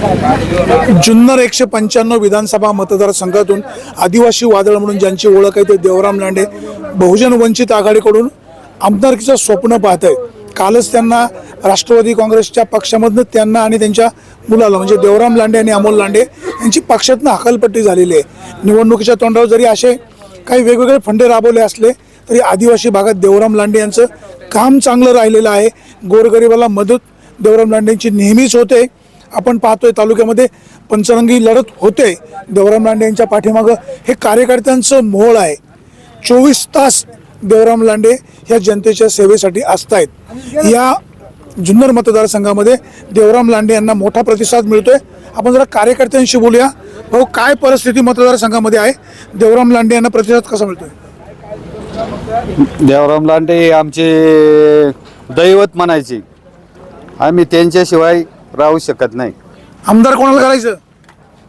जुन्नर एकशे पंच्याण्णव विधानसभा मतदारसंघातून आदिवासी वादळ म्हणून ज्यांची ओळख आहे ते देवराम लांडे बहुजन वंचित आघाडीकडून आमदारकीचं स्वप्न पाहत आहे कालच त्यांना राष्ट्रवादी काँग्रेसच्या पक्षामधनं त्यांना आणि त्यांच्या मुलाला म्हणजे देवराम लांडे आणि अमोल लांडे यांची पक्षातनं हकालपट्टी झालेली आहे. निवडणुकीच्या तोंडावर जरी असे काही वेगवेगळे फंडे राबवले असले तरी आदिवासी भागात देवराम लांडे यांचं काम चांगलं राहिलेलं आहे. गोरगरिबाला मदत देवराम लांडेंची नेहमीच होते. आपण पाहतोय तालुक्यामध्ये पंचरंगी लढत होते. देवराम लांडे यांच्या पाठीमागं हे कार्यकर्त्यांचं मोहळ आहे. चोवीस तास देवराम लांडे ह्या जनतेच्या सेवेसाठी असतायत. या जुन्नर मतदारसंघामध्ये देवराम लांडे यांना मोठा प्रतिसाद मिळतोय. आपण जरा कार्यकर्त्यांशी बोलूया. भाऊ काय परिस्थिती मतदारसंघामध्ये आहे? देवराम लांडे यांना प्रतिसाद कसा मिळतोय? देवराम लांडे हे आमचे दैवत म्हणायचे. आम्ही त्यांच्याशिवाय राहू शकत नाही. आमदार कोणाला करायचं?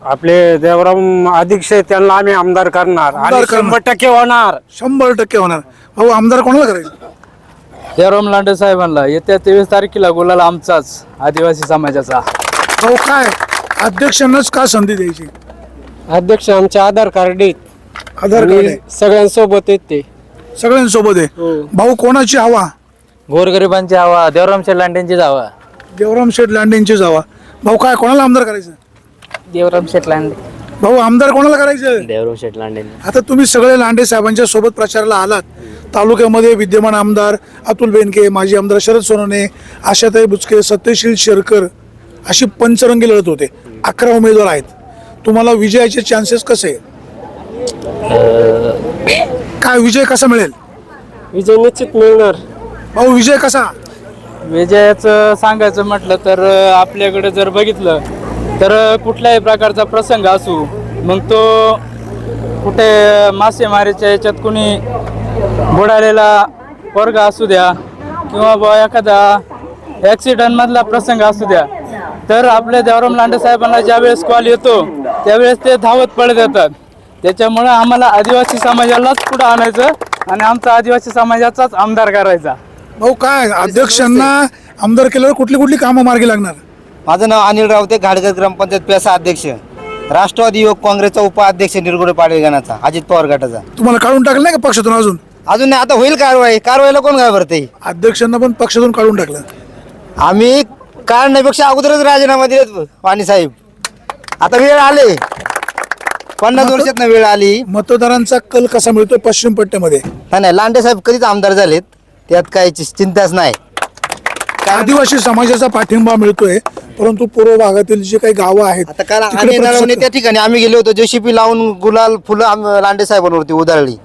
आपले देवराम अध्यक्ष आहेत, त्यांना आम्ही आमदार करणार. आमदार आणि करणार. शंभर टक्के होणार. शंभर टक्के होणार. भाऊ आमदार कोणाला करायचं? देवराम लांडे साहेबांना येत्या तेवीस तारखेला गुलाल आमचाच आदिवासी समाजाचा. भाऊ काय? अध्यक्षांनाच का संधी द्यायची? अध्यक्ष आमचे आधार कार्ड आहेत. आधार कार्ड आहे. सगळ्यांसोबत आहेत ते. सगळ्यांसोबत आहे. भाऊ कोणाची हवा? गोरगरिबांची हवा देवराम शेठ लांडेंचीच हवा. देवराम शेठ लांडेंचीच हवा भाऊ काय कोणाला आमदार करायचं? देवराम शेठ लांडे. भाऊ आमदार कोणाला करायचं? देवराम शेठ लांडे. आता तुम्ही सगळे लांडे साहेबांच्या सोबत प्रचाराला आलात. तालुक्यामध्ये विद्यमान आमदार अतुल बेनके माजी आमदार शरद सोनवणे आशाताई बुचके सत्यशील शेरकर अशी पंचरंगी लढत होते. अकरा उमेदवार आहेत. तुम्हाला विजयाचे चान्सेस कसे काय विजय कसा मिळेल? विजय निश्चित मिळणार. भाऊ विजय कसा? विजयाचं सांगायचं म्हटलं तर आपल्याकडे जर बघितलं तर कुठल्याही प्रकारचा प्रसंग असू मग तो कुठे मासेमारीच्या याच्यात कुणी बुडालेला वर्ग असू द्या किंवा बुवा एखादा ॲक्सिडेंटमधला प्रसंग असू द्या तर आपल्या देवराम लांडे साहेबांना ज्यावेळेस कॉल येतो त्यावेळेस ते धावत पडत येतात त्याच्यामुळं आम्हाला आदिवासी समाजालाच पुढं आणायचं आणि आमचा आदिवासी समाजाचाच आमदार करायचा. भाऊ काय? अध्यक्षांना आमदार केल्यावर कुठली कुठली कामं मार्गी लागणार? माझं नाव अनिल रावते घाडगर ग्रामपंचायत पेसा अध्यक्ष. राष्ट्रवादी युवक काँग्रेसचा उपाध्यक्ष निरगुडे पाडवेगानाचा अजित पवार गटाचा तुम्हाला काढून टाकलं नाही का पक्षातून अजून? अजून नाही आता होईल कारवाई. कारवाईला कोण घाबरते अध्यक्षांना पण पक्षातून काढून टाकलं. आम्ही काढण्यापेक्षा अगोदरच राजीनामा दिलेत वाणी साहेब. आता वेळ आले. पन्नास वर्षात वेळ आली. मतदारांचा कल कसा मिळतोय पश्चिम पट्ट्यामध्ये? नाही नाही लांडे साहेब कधीच आमदार झालेत. त्यात काही चिंताच नाही. आदिवासी समाजाचा पाठिंबा मिळतोय परंतु पूर्व भागातील जे काही गावं आहेत आता काल तिकडे आम्ही नळवणे प्रतिसाद- त्या ठिकाणी आम्ही गेलो होतो जेसीपी लावून गुलाल फुलं आम- लांडे साहेबांवरती उधळली.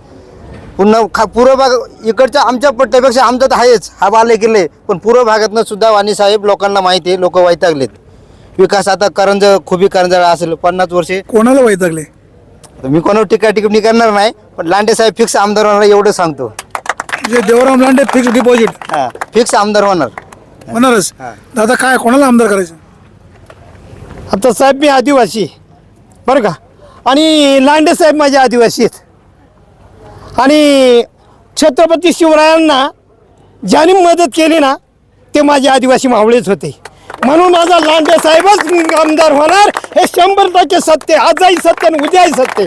पुन्हा खा पूर्व भाग इकडच्या आमच्या पट्ट्यापेक्षा आमचं तर आहेच हा बाले किल्ले पण पूर्व भागातनं सुद्धा वाणी साहेब लोकांना माहिती आहे लोक वैतागलेत. विकास आता करंज खुबी करंजाळा असेल पन्नास वर्षे कोणाला वैतागले? तर मी कोणावर टीका टिप्पणी करणार नाही पण लांडे साहेब फिक्स आमदार होणार एवढं सांगतो. म्हणजे देवराम लांडे फिक्स डिपॉझिट हा फिक्स आमदार होणार. होणारच. दादा काय कोणाला आमदार करायचं? आता साहेब मी आदिवासी. आहे. बरं का? आणि लांडे साहेब माझे आदिवासी आहेत. आणि छत्रपती शिवरायांना ज्यांनी मदत केली ना ते माझे आदिवासी मावळेच होते. म्हणून माझा लांडे साहेबच आमदार होणार हे शंभर टक्के सत्य. आजही सत्य आणि उद्याही सत्य.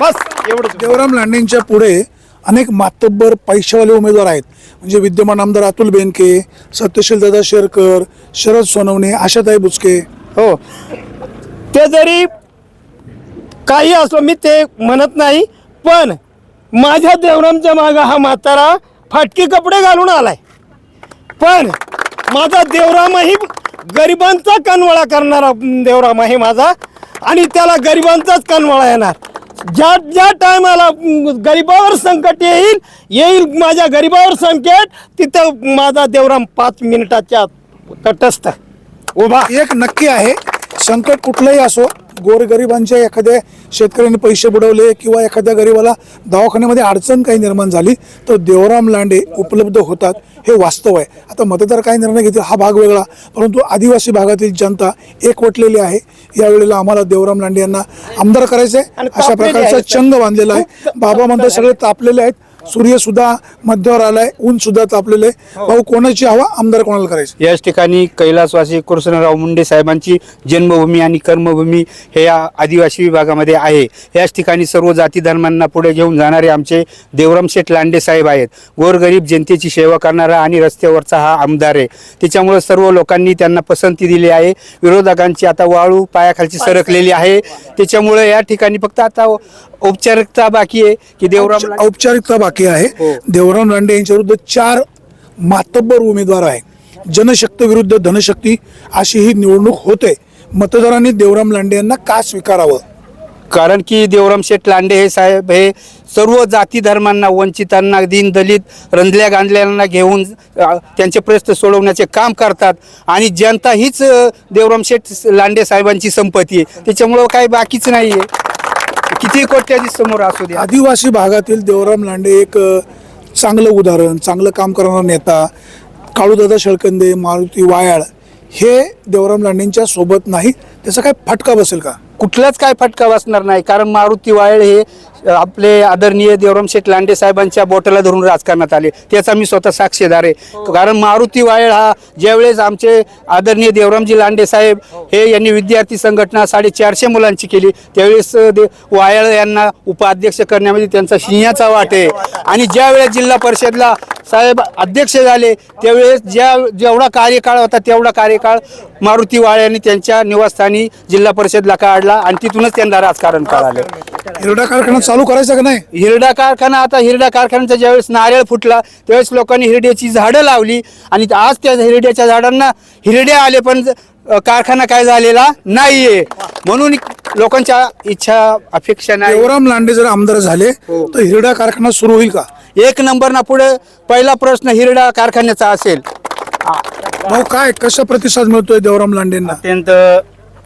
बस. एवढंच देवराम लांडेंच्या पुढे अनेक मातब्बर पैशावाले उमेदवार आहेत. म्हणजे विद्यमान आमदार अतुल बेनके सत्यशील दादा शेरकर शरद सोनवणे आशाताई बुचके. हो. ते जरी काही असलं मी ते म्हणत नाही पण माझ्या देवरामच्या मागं हा म्हातारा फाटके कपडे घालून आलाय. पण माझा देवरामही गरिबांचा कनवळा करणारा देवराम आहे माझा आणि त्याला गरिबांचाच कनवळा येणार. ज्या ज्या टायमाला गरिबावर संकट येईल येईल माझ्या गरिबावर संकट तिथं माझा देवराम पाच मिनिटाच्या तटस्थ उभा. एक नक्की आहे संकट कुठलंही असो गोरगरिबांच्या एखाद्या शेतकऱ्यांनी पैसे बुडवले किंवा एखाद्या गरीबाला दवाखान्यामध्ये अडचण काही निर्माण झाली तर देवराम लांडे उपलब्ध होतात हे वास्तव आहे. आता मतदार काय निर्णय घेतील हा भाग वेगळा परंतु आदिवासी भागातील जनता एकवटलेली आहे. यावेळेला आम्हाला देवराम लांडे यांना आमदार करायचं आहे अशा प्रकारचा. चंग बांधलेला आहे. बाबा म्हणतात सगळे तापलेले आहेत. सूर्य सुद्धा मध्यावर आलाय ऊन सुद्धा तापलेलं आहे भाऊ कोणाची हवा आमदार कोणाला करायचं? याच ठिकाणी कैलासवासी कृष्णराव मुंडे साहेबांची जन्मभूमी आणि कर्मभूमी हे या आदिवासी विभागामध्ये आहे. याच ठिकाणी सर्व जाती धर्मांना पुढे घेऊन जाणारे आमचे देवराम शेठ लांडे साहेब आहेत. गोरगरीब जनतेची सेवा करणारा आणि रस्त्यावरचा हा आमदार आहे. त्याच्यामुळे सर्व लोकांनी त्यांना पसंती दिली आहे. विरोधकांची आता वाळू पायाखालची सरकलेली आहे. त्याच्यामुळे या ठिकाणी फक्त आता औपचारिकता बाकी आहे की देवराम औपचा- औपचारिकता बाकी आहे. हो. देवराम लांडे यांच्या विरुद्ध चार मातब्बर उमेदवार आहे. जनशक्ती विरुद्ध धनशक्ती अशी ही निवडणूक होते. मतदारांनी देवराम लांडे यांना का स्वीकारावं? कारण की देवराम शेठ लांडे हे साहेब हे सर्व जाती धर्मांना वंचितांना दीन दलित रंजल्या गांजल्यांना घेऊन त्यांचे प्रश्न सोडवण्याचे काम करतात. आणि जनता हीच देवराम शेठ लांडे साहेबांची संपत्ती आहे. त्याच्यामुळं काही बाकीच नाही आहे किती कोट्याधी समोर असू द्या. आदिवासी भागातील देवराम लांडे एक चांगलं उदाहरण चांगलं काम करणारा नेता काळूदादा शेळकंदे मारुती वायाळ हे देवराम लांडेंच्या सोबत नाही त्याचा काय फटका बसेल का? कुठलाच काय फटका बसणार नाही कारण मारुती वायल हे आपले आदरणीय देवराम शेठ लांडे साहेबांच्या बोटाला धरून राजकारणात आले. त्याचा मी स्वतः साक्षीदार आहे. कारण मारुती वायल हा ज्यावेळेस आमचे आदरणीय देवरामजी लांडे साहेब हे. यांनी विद्यार्थी संघटना साडेचारशे मुलांची केली. त्यावेळेस दे वायल यांना उपाध्यक्ष करण्यामध्ये त्यांचा सिंहाचा वाट आहे. आणि ज्यावेळेस जिल्हा परिषदला साहेब अध्यक्ष झाले त्यावेळेस ज्या जेवढा कार्यकाळ होता तेवढा कार्यकाळ मारुती वाळ यांनी त्यांच्या निवासस्थानी जिल्हा परिषदला काढला आणि तिथूनच त्यांना राजकारण कारखाना चालू करायचा का नाही? हिरडा कारखाना आता हिरडा कारखान्याचा ज्यावेळेस नारळ फुटला त्यावेळेस लोकांनी हिरड्याची झाडं लावली. आणि आज त्या हिरड्याच्या झाडांना हिरडे आले पण कारखाना काय झालेला नाहीये. म्हणून लोकांच्या इच्छा अपेक्षा नाही. देवराम लांडे जर आमदार झाले तर हिरडा कारखाना सुरू होईल का? एक नंबर ना पुढे पहिला प्रश्न हिरडा कारखान्याचा असेल. भाऊ काय कसा प्रतिसाद मिळतोय देवराम लांडेंना? अत्यंत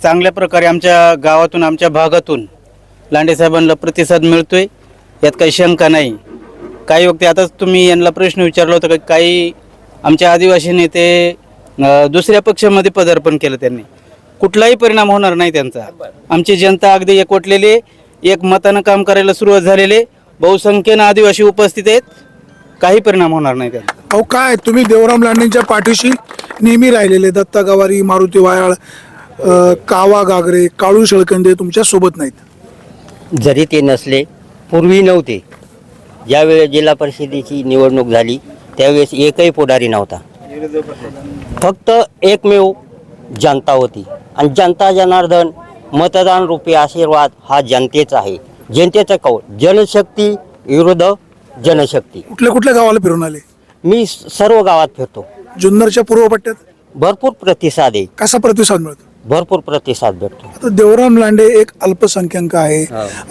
चांगल्या प्रकारे आमच्या गावातून आमच्या भागातून लांडेसाहेबांना प्रतिसाद मिळतोय यात काही शंका नाही. काही व्यक्ती आताच तुम्ही यांना प्रश्न विचारला होता का काही आमच्या आदिवासी नेते दुसऱ्या पक्षामध्ये पदार्पण केलं त्यांनी. कुठलाही परिणाम होणार नाही त्यांचा. आमची जनता अगदी एकवटलेली आहे, एक मतानं काम करायला सुरुवात झालेले बहुसंख्येनं आदिवासी उपस्थित आहेत काही परिणाम होणार नाही त्यांचा. अहो काय तुम्ही देवराम लांडेंच्या पाठीशी नेहमी राहिलेले दत्ता गवारी मारुती वायाळ कावा गागरे काळू शेळकंदे तुमच्यासोबत नाहीत. जरी ते नसले पूर्वी नव्हते. ज्यावेळेस जिल्हा परिषदेची निवडणूक झाली त्यावेळेस एकही पुढारी नव्हता. फक्त एकमेव जनता होती. आणि जनता जनार्दन मतदान रूपी आशीर्वाद हा जनतेचा आहे. जनतेचा कौल. जनशक्ती विरुद्ध जनशक्ती. कुठल्या कुठल्या गावाला फिरून आले? मी सर्व गावात फिरतो. जुन्नरच्या पूर्व पट्ट्यात? भरपूर प्रतिसाद आहे. कसा प्रतिसाद मिळतो? भरपूर प्रतिसाद भेटतो. आता देवराम लांडे एक अल्पसंख्याक आहे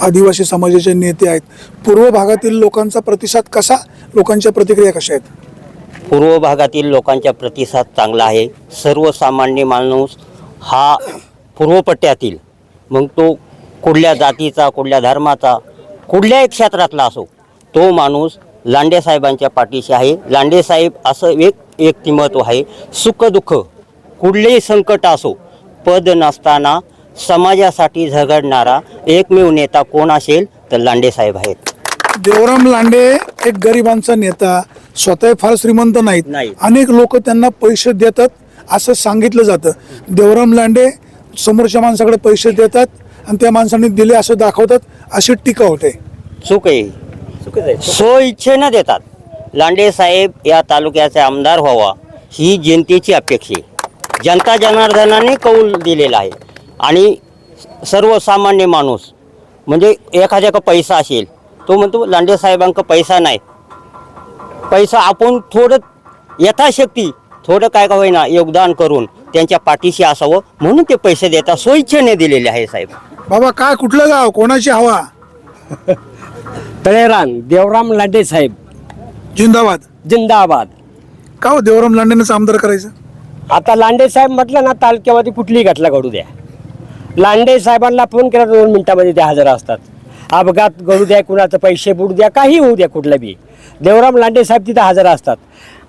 आदिवासी समाजाचे नेते आहेत. पूर्व भागातील लोकांचा प्रतिसाद कसा? लोकांच्या प्रतिक्रिया कशा आहेत? पूर्व भागातील लोकांचा प्रतिसाद चांगला आहे. सर्वसामान्य माणूस हा पूर्वपट्ट्यातील मग तो कुठल्या जातीचा कुठल्या धर्माचा कुठल्याही क्षेत्रातला असो तो माणूस लांडे साहेबांच्या पाठीशी आहे. लांडे साहेब असं एक व्यक्तिमत्व आहे सुखदुःख कुठलेही संकट असो पद नसताना समाजासाठी झगडणारा एकमेव नेता कोण असेल तर लांडे साहेब आहेत. देवराम लांडे एक गरिबांचा नेता स्वतः फार श्रीमंत नाहीत. नाही. अनेक लोक त्यांना पैसे देतात असं सांगितलं जातं. देवराम लांडे समोरच्या माणसाकडे पैसे देतात आणि त्या माणसाने दिले असं दाखवतात अशी टीका होते. चूक आहे. सो इच्छेनं देतात. लांडे साहेब या तालुक्याचे आमदार व्हावा ही जनतेची अपेक्षा आहे. जनता जनार्दनाने कौल दिलेला आहे. आणि सर्वसामान्य माणूस म्हणजे एखाद्याका पैसा असेल तो म्हणतो लांडे साहेबांका पैसा नाही. पैसा आपण थोडं यथाशक्ती थोडं काय का होईना योगदान करून त्यांच्या पाठीशी असावं म्हणून ते पैसे देतात स्वइच्छेने दिलेले आहे साहेब. बाबा काय कुठलं गाव? कोणाची हवा? तळेरान देवराम लांडे साहेब. जिंदाबाद. जिंदाबाद. का हो देवराम लांडेंनाच आमदार करायचं? आता लांडे साहेब म्हटलं ना तालुक्यामध्ये कुठलीही घटना घडू द्या. लांडे साहेबांना फोन केला तर दोन मिनिटामध्ये ते हजर असतात. अपघात घडू द्या कुणाचं पैसे बुडू द्या काही होऊ द्या कुठलं बी. देवराम लांडे साहेब तिथं हजर असतात.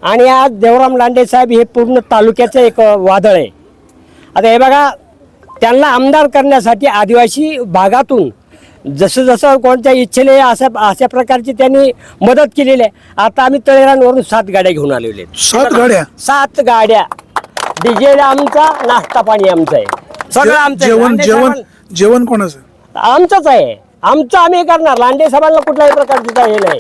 आणि आज देवराम लांडे साहेब हे पूर्ण तालुक्याचं एक वादळ आहे. आता हे बघा त्यांना आमदार करण्यासाठी आदिवासी भागातून जसं जसं कोणत्या इच्छेने अशा अशा प्रकारची त्यांनी मदत केलेली आहे. आता आम्ही तळेरांवरून सात गाड्या घेऊन आलेले सात गाड्या? सात गाड्या. डिझेल आमचा नाश्ता पाणी आमचं आहे. सगळं आमचं आहे. जेवण लांडे जेवण साहेबांना- जेवण कोणाचं आमचंच आहे. आमचं आम्ही करणार. लांडे साहेबांना कुठल्याही प्रकारचं हे नाही.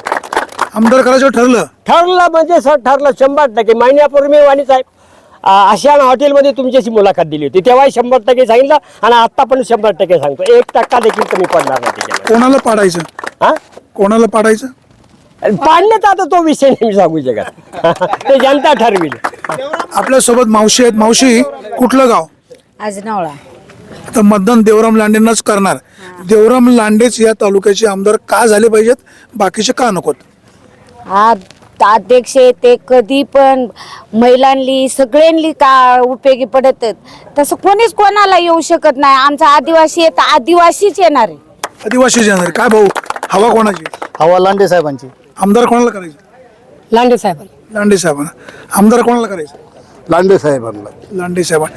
आमदार करायचं ठरलं. ठरलं म्हणजे सर ठरलं. शंभर टक्के. महिन्यापूर्वी वाणी साहेब आ, आशियान हॉटेलमध्ये तुमच्याशी मुलाखत दिली होती. तेव्हाही शंभर टक्के सांगितलं आणि आता पण शंभर टक्के सांगतो. एक टक्का देखील कमी पडणार नाही त्याच्यामध्ये. कोणाला पाडायचं? हा? कोणाला पाडायचं? पाडण्याचा आता तो विषय नाही मी सांगू शकत. ते जनता ठरविल. आपल्यासोबत मावशी आहेत. मावशी कुठलं गाव? आजनावळा. आता मतदान देवराम लांडेंनाच करणार. देवराम लांडेच या तालुक्याचे आमदार का झाले पाहिजेत? बाकीचे का नकोत? हा अध्यक्ष ते कधी पण महिलांनी सगळ्यांनी का उपयोगी पडत आहेत. तसं कोणीच कोणाला येऊ शकत नाही. आमचा आदिवासी आहे तर आदिवासीच येणार आहे. आदिवासी जाणार काय भाऊ? हवा कोणाची? हवा लांडे साहेबांची. आमदार कोणाला करायचं? लांडे साहेब लांडे साहेबांना. आमदार कोणाला करायचं? लांडे साहेबांना. लांडे साहेबांना.